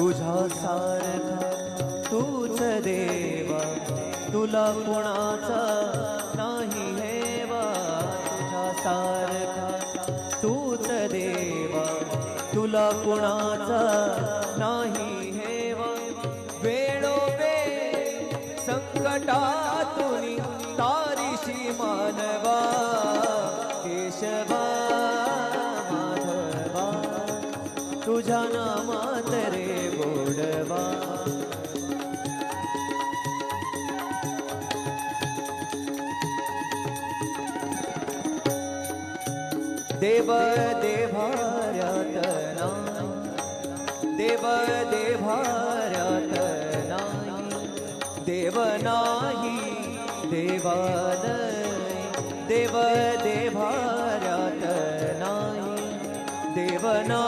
तुझ्या सारखा तूच देवा तुला कुणाचा नाही हेवा. तुझ्या सारखा तूच देवा तुला कुणाचा नाही हेवा. वेळोवेळी संकटातून तारीशी मानवा. केशवा माधवा तुझ्या नामात रे देव देभारतना देव देभारतना देव नाही देवान देव देभारतना देव ना